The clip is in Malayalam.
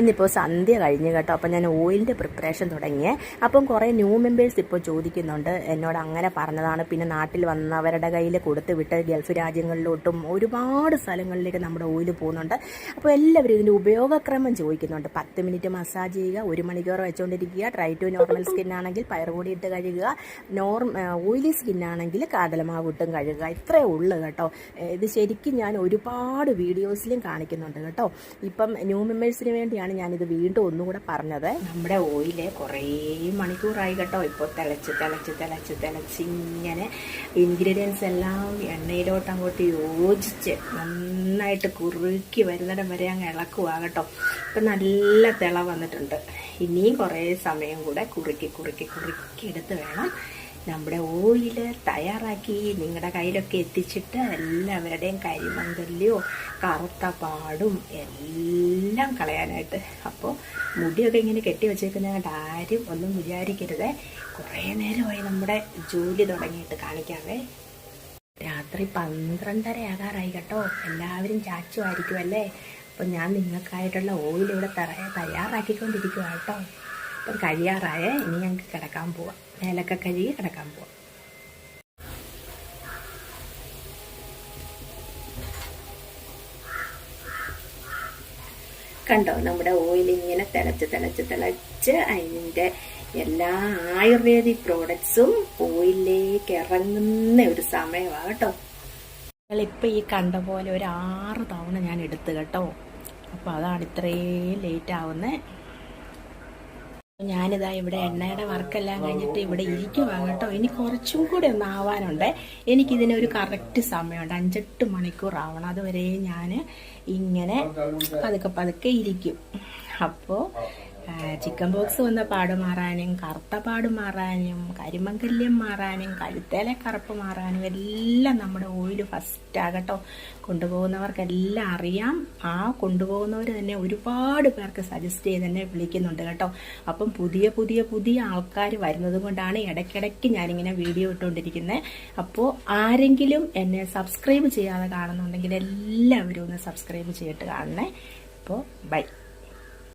ഇന്നിപ്പോൾ സന്ധ്യ കഴിഞ്ഞ് കേട്ടോ. അപ്പം ഞാൻ ഓയിലിന്റെ പ്രിപ്പറേഷൻ തുടങ്ങിയേ അപ്പം കുറേ ന്യൂ മെമ്പേഴ്സ് ഇപ്പോൾ ചോദിക്കുന്നുണ്ട് എന്നോട് അങ്ങനെ പറഞ്ഞതാണ്. പിന്നെ നാട്ടിൽ വന്നവരുടെ കയ്യിൽ കൊടുത്ത് വിട്ട് ഗൾഫ് രാജ്യങ്ങളിലോട്ടും ഒരുപാട് സ്ഥലങ്ങളിലേക്ക് നമ്മുടെ ഓയിൽ പോകുന്നുണ്ട്. അപ്പോൾ എല്ലാവരും ഇതിന്റെ ഉപയോഗക്രമം ചോദിക്കുന്നുണ്ട്. പത്ത് മിനിറ്റ് മസാജ് ചെയ്യുക ഒരു മണിക്കൂർ വെച്ചുകൊണ്ടിരിക്കുക ട്രൈ ടു നോർമൽ സ്കിൻ ആണെങ്കിൽ പയറുപൊടി ഇട്ട് കഴുകുക നോർമ ഓയിലി സ്കിൻ ആണെങ്കിൽ കാതലമാവ് ഇട്ടും കഴുകുക. ഇത്രയേ ഉള്ളൂ കേട്ടോ. ഇത് ശരിക്കും ഞാൻ ഒരുപാട് വീഡിയോസിലും കാണിക്കുന്നുണ്ട് കേട്ടോ. ഇപ്പം ന്യൂ മെമ്പേഴ്സിന് വേണ്ടിയാണ് ഞാനിത് വീണ്ടും ഒന്നുകൂടെ പറഞ്ഞത്. നമ്മുടെ ഓയിൽ കുറേ മണിക്കൂറായി കേട്ടോ. ഇപ്പോൾ തിളച്ച് തിളച്ച് തിളച്ച് തിളച്ച് ഇങ്ങനെ ഇൻഗ്രീഡിയൻസ് എല്ലാം എണ്ണയിലോട്ട് അങ്ങോട്ട് യോജിച്ച് നന്നായിട്ട് കുറുക്കി വരുന്നിടം വരെ അങ്ങ് ഇളക്കുവാകട്ടോ കേട്ടോ. ഇപ്പം നല്ല തിള വന്നിട്ടുണ്ട്. ഇനിയും കുറേ സമയം കൂടെ കുറുക്കി കുറുക്കി കുറുക്കി എടുത്ത് വേണം നമ്മുടെ ഓയിൽ തയ്യാറാക്കി നിങ്ങളുടെ കയ്യിലൊക്കെ എത്തിച്ചിട്ട് എല്ലാവരുടെയും കരിമന്തല്യോ കറുത്ത പാടും എല്ലാം കളയാനായിട്ട്. അപ്പോൾ മുടിയൊക്കെ ഇങ്ങനെ കെട്ടി വെച്ചേക്കുന്നതായിട്ട് ആരും ഒന്നും വിചാരിക്കരുത്. കുറേ നേരമായി നമ്മുടെ ജോലി തുടങ്ങിയിട്ട് കാണിക്കാവേ. രാത്രി പന്ത്രണ്ടര ആകാറായി കേട്ടോ. എല്ലാവരും ചാച്ചുമായിരിക്കുമല്ലേ അപ്പോൾ ഞാൻ നിങ്ങൾക്കായിട്ടുള്ള ഓയിൽ ഇവിടെ തയ്യാറാക്കിക്കൊണ്ടിരിക്കുക കേട്ടോ. അപ്പം കഴിയാറായ. ഇനി ഞങ്ങൾക്ക് കിടക്കാൻ പോവാം. മേലൊക്കെ കഴുകി കിടക്കാൻ പോവാം. കണ്ടോ? നമ്മുടെ ഓയിൽ ഇങ്ങനെ തിളച്ച് തിളച്ച് തിളച്ച് അതിന്റെ എല്ലാ ആയുർവേദിക് പ്രോഡക്ട്സും ഓയിലിലേക്ക് ഇറങ്ങുന്ന ഒരു സമയമാണ് കേട്ടോ. ഇപ്പം ഈ കണ്ട പോലെ ഒരു ആറ് തവണ ഞാൻ എടുത്ത് കേട്ടോ. അപ്പോൾ അതാണ് ഇത്രയും ലേറ്റ് ആവുന്നത് ഞാനിതാ ഇവിടെ എണ്ണയുടെ വർക്കെല്ലാം കഴിഞ്ഞിട്ട് ഇവിടെ ഇരിക്കുവാ കേട്ടോ. ഇനി കുറച്ചും കൂടെ ഒന്ന് ആവാനുണ്ട്. എനിക്കിതിനൊരു കറക്റ്റ് സമയമുണ്ട്. അഞ്ചെട്ട് മണിക്കൂർ ആവണം അതുവരെ ഞാൻ ഇങ്ങനെ പതുക്കെ പതുക്കെ ഇരിക്കും. അപ്പോൾ ചിക്കൻ ബോക്സ് വന്ന പാട് മാറാനും കറുത്ത പാട് മാറാനും കരിമങ്കല്യം മാറാനും കഴുത്തേലെ കറുപ്പ് മാറാനും എല്ലാം നമ്മുടെ ഓയിൽ ഫസ്റ്റ് ആകട്ടോ കൊണ്ടുപോകുന്നവർക്കെല്ലാം അറിയാം. ആ കൊണ്ടുപോകുന്നവർ തന്നെ ഒരുപാട് പേർക്ക് സജസ്റ്റ് ചെയ്ത് തന്നെ വിളിക്കുന്നുണ്ട് കേട്ടോ. അപ്പം പുതിയ പുതിയ പുതിയ ആൾക്കാർ വരുന്നത് കൊണ്ടാണ് ഇടയ്ക്കിടയ്ക്ക് ഞാനിങ്ങനെ വീഡിയോ ഇട്ടുകൊണ്ടിരിക്കുന്നത് അപ്പോൾ ആരെങ്കിലും എന്നെ സബ്സ്ക്രൈബ് ചെയ്യാതെ കാണുന്നുണ്ടെങ്കിൽ എല്ലാവരും ഒന്ന് സബ്സ്ക്രൈബ് ചെയ്തിട്ട് കാണണേ. അപ്പോൾ ബൈ